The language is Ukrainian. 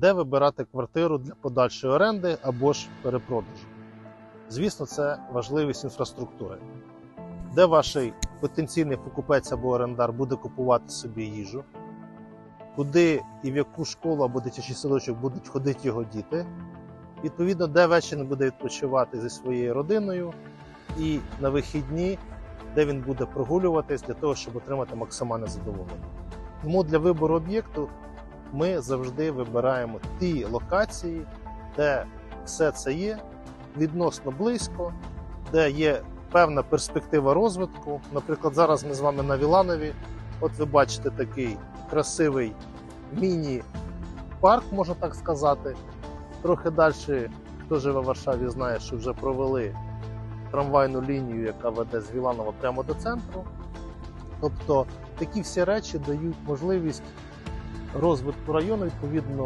де вибирати квартиру для подальшої оренди або ж перепродажу. Звісно, це важливість інфраструктури, де ваш потенційний покупець або орендар буде купувати собі їжу, куди і в яку школу або дитячий садочок будуть ходити його діти, відповідно, де вечір буде відпочивати зі своєю родиною, і на вихідні, де він буде прогулюватись для того, щоб отримати максимальне задоволення. Тому для вибору об'єкту ми завжди вибираємо ті локації, де все це є відносно близько, де є певна перспектива розвитку. Наприклад, зараз ми з вами на Віланові. От ви бачите такий красивий міні-парк, можна так сказати. Трохи далі, хто живе в Варшаві, знає, що вже провели трамвайну лінію, яка веде з Віланова прямо до центру. Тобто такі всі речі дають можливість розвитку району відповідно